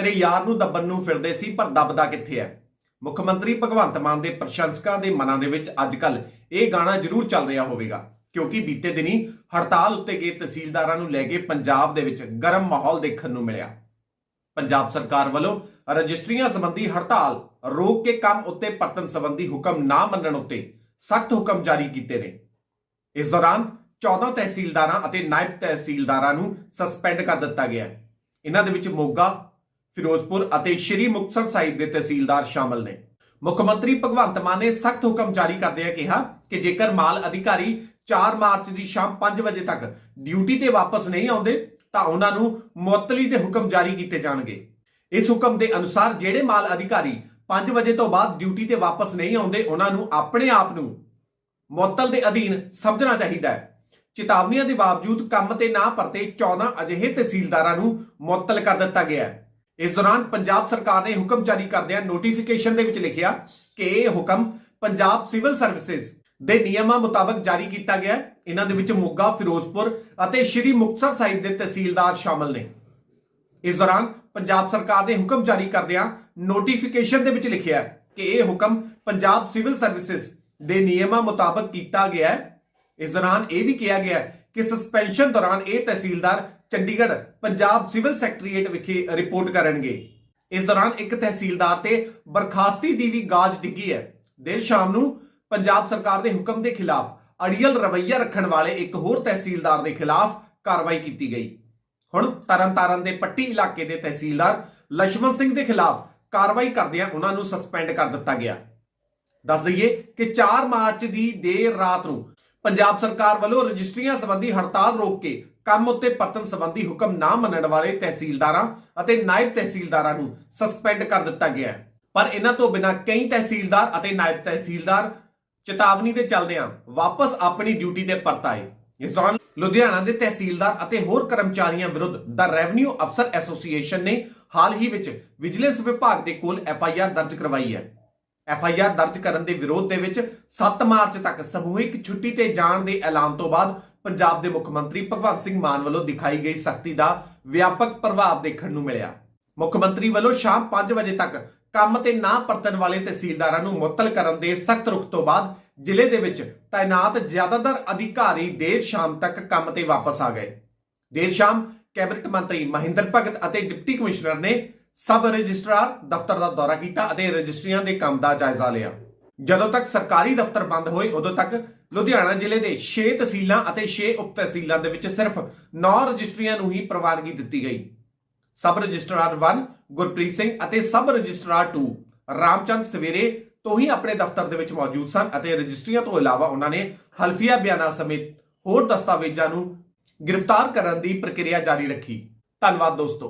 ਤੇਰੇ ਯਾਰ ਨੂੰ ਦੱਬਣ ਨੂੰ ਫਿਰਦੇ ਸੀ, ਪਰ ਦੱਬਦਾ ਕਿੱਥੇ ਹੈ? ਮੁੱਖ ਮੰਤਰੀ ਭਗਵੰਤ ਮਾਨ ਦੇ ਪ੍ਰਸ਼ੰਸਕਾਂ ਦੇ ਮਨਾਂ ਦੇ ਵਿੱਚ ਅੱਜਕੱਲ ਇਹ ਗਾਣਾ ਜ਼ਰੂਰ ਚੱਲ ਰਿਹਾ ਹੋਵੇਗਾ, ਕਿਉਂਕਿ ਬੀਤੇ ਦਿਨੀ ਹੜਤਾਲ ਉੱਤੇ ਗਏ ਤਹਿਸੀਲਦਾਰਾਂ ਨੂੰ ਲੈ ਕੇ ਪੰਜਾਬ ਦੇ ਵਿੱਚ ਗਰਮ ਮਾਹੌਲ ਦੇਖਣ ਨੂੰ ਮਿਲਿਆ। ਪੰਜਾਬ ਸਰਕਾਰ ਵੱਲੋਂ ਰਜਿਸਟਰੀਆਂ ਸੰਬੰਧੀ ਹੜਤਾਲ ਰੋਕ ਕੇ ਕੰਮ ਉੱਤੇ ਪਰਤਨ ਸੰਬੰਧੀ ਹੁਕਮ ਨਾ ਮੰਨਣ ਉੱਤੇ ਸਖਤ ਹੁਕਮ ਜਾਰੀ ਕੀਤੇ ਨੇ। ਇਸ ਦੌਰਾਨ 14 ਤਹਿਸੀਲਦਾਰਾਂ ਅਤੇ ਨਾਇਬ ਤਹਿਸੀਲਦਾਰਾਂ ਨੂੰ ਸਸਪੈਂਡ ਕਰ ਦਿੱਤਾ ਗਿਆ ਹੈ। ਇਹਨਾਂ ਦੇ ਵਿੱਚ ਮੋਗਾ ਫਿਰੋਜ਼ਪੁਰ ਅਤੇ ਸ਼੍ਰੀ ਮੁਕਤਸਰ ਸਾਹਿਬ ਦੇ ਤਹਿਸੀਲਦਾਰ ਸ਼ਾਮਲ ਨੇ। ਮੁੱਖ ਮੰਤਰੀ ਭਗਵੰਤ ਮਾਨ ਨੇ ਸਖਤ ਹੁਕਮ ਜਾਰੀ ਕਰਦਿਆਂ ਕਿਹਾ ਕਿ ਜੇਕਰ ਮਾਲ ਅਧਿਕਾਰੀ 4 ਮਾਰਚ ਦੀ ਸ਼ਾਮ 5 ਵਜੇ ਤੱਕ ਡਿਊਟੀ ਤੇ ਵਾਪਸ ਨਹੀਂ ਆਉਂਦੇ, ਤਾਂ ਉਹਨਾਂ ਨੂੰ ਮੁਅੱਤਲੀ ਦੇ ਹੁਕਮ ਜਾਰੀ ਕੀਤੇ ਜਾਣਗੇ। ਇਸ ਹੁਕਮ ਦੇ ਅਨੁਸਾਰ ਜਿਹੜੇ ਮਾਲ ਅਧਿਕਾਰੀ 5 ਵਜੇ ਤੋਂ ਬਾਅਦ ਡਿਊਟੀ ਤੇ ਵਾਪਸ ਨਹੀਂ ਆਉਂਦੇ, ਉਹਨਾਂ ਨੂੰ ਆਪਣੇ ਆਪ ਨੂੰ ਮੁਅੱਤਲ ਦੇ ਅਧੀਨ ਸਮਝਣਾ ਚਾਹੀਦਾ ਹੈ। ਚੇਤਾਵਨੀਆਂ ਦੇ ਬਾਵਜੂਦ ਕੰਮ ਤੇ ਨਾ ਪਰਤੇ 14 ਅਜਿਹੇ ਤਹਿਸੀਲਦਾਰਾਂ ਨੂੰ ਮੁਅੱਤਲ ਕਰ ਦਿੱਤਾ ਗਿਆ ਹੈ। ਇਸ ਦੌਰਾਨ ਪੰਜਾਬ ਸਰਕਾਰ ਨੇ ਹੁਕਮ ਜਾਰੀ ਕਰਦਿਆਂ ਨੋਟੀਫਿਕੇਸ਼ਨ ਦੇ ਵਿੱਚ ਲਿਖਿਆ ਕਿ ਇਹ ਹੁਕਮ ਪੰਜਾਬ ਸਿਵਲ ਸਰਵਿਸਿਜ਼ ਦੇ ਨਿਯਮਾਂ ਮੁਤਾਬਕ ਜਾਰੀ ਕੀਤਾ ਗਿਆ ਹੈ। ਇਹਨਾਂ ਦੇ ਵਿੱਚ ਮੋਗਾ, ਫਿਰੋਜ਼ਪੁਰ ਅਤੇ ਸ਼੍ਰੀ ਮੁਕਤਸਰ ਸਾਹਿਬ ਦੇ ਤਹਿਸੀਲਦਾਰ ਸ਼ਾਮਲ ਨੇ। ਇਸ ਦੌਰਾਨ ਪੰਜਾਬ ਸਰਕਾਰ ਨੇ ਹੁਕਮ ਜਾਰੀ ਕਰਦਿਆਂ ਨੋਟੀਫਿਕੇਸ਼ਨ ਦੇ ਵਿੱਚ ਲਿਖਿਆ ਕਿ ਇਹ ਹੁਕਮ ਪੰਜਾਬ ਸਿਵਲ ਸਰਵਿਸਿਜ਼ ਦੇ ਨਿਯਮਾਂ ਮੁਤਾਬਕ ਕੀਤਾ ਗਿਆ ਹੈ। ਇਸ ਦੌਰਾਨ ਇਹ ਵੀ ਕਿਹਾ ਗਿਆ ਹੈ ਕਿ ਸਸਪੈਂਸ਼ਨ ਦੌਰਾਨ ਇਹ ਤਹਿਸੀਲਦਾਰ ਚੰਡੀਗੜ੍ਹ ਪੰਜਾਬ ਸਿਵਲ ਸੈਕਟਰੀਏਟ ਵਿਖੇ ਰਿਪੋਰਟ ਕਰਨਗੇ। ਇਸ ਦੌਰਾਨ ਇੱਕ ਤਹਿਸੀਲਦਾਰ ਤੇ ਬਰਖਾਸਤੀ ਦੀ ਵੀ ਗਾਜ ਡਿੱਗੀ ਹੈ। ਦੇਰ ਸ਼ਾਮ ਨੂੰ ਪੰਜਾਬ ਸਰਕਾਰ ਦੇ ਹੁਕਮ ਦੇ ਖਿਲਾਫ ਅੜੀਅਲ ਰਵਈਆ ਰੱਖਣ ਵਾਲੇ ਇੱਕ ਹੋਰ ਤਹਿਸੀਲਦਾਰ ਦੇ ਖਿਲਾਫ ਕਾਰਵਾਈ ਕੀਤੀ ਗਈ। ਹੁਣ ਤਰਨਤਾਰਨ ਦੇ ਪੱਟੀ ਇਲਾਕੇ ਦੇ ਤਹਿਸੀਲਦਾਰ ਲక్ష్మణ ਸਿੰਘ ਦੇ ਖਿਲਾਫ ਕਾਰਵਾਈ ਕਰਦਿਆਂ ਉਹਨਾਂ ਨੂੰ ਸਸਪੈਂਡ ਕਰ ਦਿੱਤਾ ਗਿਆ। ਦੱਸ ਦਈਏ ਕਿ 4 ਮਾਰਚ ਦੀ ਦੇਰ ਰਾਤ ਨੂੰ ਪੰਜਾਬ ਸਰਕਾਰ ਵੱਲੋਂ ਰਜਿਸਟਰੀਆਂ ਸੰਬੰਧੀ ਹੜਤਾਲ ਰੋਕ ਕੇ ਕੰਮ ਉੱਤੇ ਪਰਤਨ ਸੰਬੰਧੀ ਹੁਕਮ ਨਾ ਮੰਨਣ ਵਾਲੇ ਤਹਿਸੀਲਦਾਰਾਂ ਅਤੇ ਨਾਇਬ ਤਹਿਸੀਲਦਾਰਾਂ ਨੂੰ ਸਸਪੈਂਡ ਕਰ ਦਿੱਤਾ ਗਿਆ ਹੈ। ਪਰ ਇਹਨਾਂ ਤੋਂ ਬਿਨਾਂ ਕਈ ਤਹਿਸੀਲਦਾਰ ਅਤੇ ਨਾਇਬ ਤਹਿਸੀਲਦਾਰ ਚੇਤਾਵਨੀ ਦੇ ਚੱਲਦਿਆਂ ਵਾਪਸ ਆਪਣੀ ਡਿਊਟੀ ਤੇ ਪਰਤ ਆਏ। ਇਸ ਦੌਰਾਨ ਲੁਧਿਆਣਾ ਦੇ ਤਹਿਸੀਲਦਾਰ ਅਤੇ ਹੋਰ ਕਰਮਚਾਰੀਆਂ ਵਿਰੁੱਧ ਦਾ ਰੈਵਨਿਊ ਅਫਸਰ ਐਸੋਸੀਏਸ਼ਨ ਨੇ ਹਾਲ ਹੀ ਵਿੱਚ ਵਿਜੀਲੈਂਸ ਵਿਭਾਗ ਦੇ ਕੋਲ ਐਫ ਆਈ ਆਰ ਦਰਜ ਕਰਵਾਈ ਹੈ। ਐਫ ਆਈ ਆਰ ਦਰਜ ਕਰਨ ਦੇ ਵਿਰੋਧ ਦੇ ਵਿੱਚ 7 ਮਾਰਚ ਤੱਕ ਸਮੂਹਿਕ ਛੁੱਟੀ ਤੇ ਜਾਣ ਦੇ ਐਲਾਨ ਤੋਂ ਬਾਅਦ ਪੰਜਾਬ ਦੇ ਮੁੱਖ ਮੰਤਰੀ ਭਗਵੰਤ ਸਿੰਘ ਮਾਨ ਵੱਲੋਂ ਦਿਖਾਈ ਗਈ ਸਖਤੀ ਦਾ ਵਿਆਪਕ ਪ੍ਰਭਾਵ ਦੇਖਣ ਨੂੰ ਮਿਲਿਆ। ਮੁੱਖ ਮੰਤਰੀ ਵੱਲੋਂ ਸ਼ਾਮ 5 ਵਜੇ ਤੱਕ ਕੰਮ ਤੇ ਨਾ ਪਰਤਣ ਵਾਲੇ ਤਹਿਸੀਲਦਾਰਾਂ ਨੂੰ ਮੁਅੱਤਲ ਕਰਨ ਦੇ ਸਖਤ ਰੁਖ ਤੋਂ ਬਾਅਦ ਜ਼ਿਲ੍ਹੇ ਦੇ ਵਿੱਚ ਤਾਇਨਾਤ ਜ਼ਿਆਦਾਤਰ ਅਧਿਕਾਰੀ ਦੇਰ ਸ਼ਾਮ ਤੱਕ ਕੰਮ ਤੇ ਵਾਪਸ ਆ ਗਏ। ਦੇਰ ਸ਼ਾਮ ਕੈਬਨਿਟ ਮੰਤਰੀ ਮਹਿੰਦਰ ਭਗਤ ਅਤੇ ਡਿਪਟੀ ਕਮਿਸ਼ਨਰ ਨੇ ਸਬ ਰਜਿਸਟਰਾਰ ਦਫ਼ਤਰ ਦਾ ਦੌਰਾ ਕੀਤਾ ਅਤੇ ਰਜਿਸਟਰੀਆਂ ਦੇ ਕੰਮ ਦਾ ਜਾਇਜ਼ਾ ਲਿਆ। ਜਦੋਂ ਤੱਕ ਸਰਕਾਰੀ ਦਫ਼ਤਰ ਬੰਦ ਹੋਏ, ਉਦੋਂ ਤੱਕ ਲੁਧਿਆਣਾ ਜ਼ਿਲ੍ਹੇ ਦੇ 6 ਤਹਿਸੀਲਾਂ ਅਤੇ 6 ਉਪ ਤਹਿਸੀਲਾਂ ਦੇ ਵਿੱਚ ਸਿਰਫ 9 ਰਜਿਸਟਰੀਆਂ ਨੂੰ ਹੀ ਪ੍ਰਵਾਨਗੀ ਦਿੱਤੀ ਗਈ। ਸਬ ਰਜਿਸਟਰਾਰ 1 ਗੁਰਪ੍ਰੀਤ ਸਿੰਘ ਅਤੇ ਸਬ ਰਜਿਸਟਰਾਰ 2 ਰਾਮਚੰਦ ਸਵੇਰੇ ਤੋਂ ਹੀ ਆਪਣੇ ਦਫ਼ਤਰ ਦੇ ਵਿੱਚ ਮੌਜੂਦ ਸਨ ਅਤੇ ਰਜਿਸਟਰੀਆਂ ਤੋਂ ਇਲਾਵਾ ਉਹਨਾਂ ਨੇ ਹਲਫੀਆ ਬਿਆਨਾਂ ਸਮੇਤ ਹੋਰ ਦਸਤਾਵੇਜ਼ਾਂ ਨੂੰ ਗ੍ਰਿਫਤਾਰ ਕਰਨ ਦੀ ਪ੍ਰਕਿਰਿਆ ਜਾਰੀ ਰੱਖੀ। ਧੰਨਵਾਦ ਦੋਸਤੋ।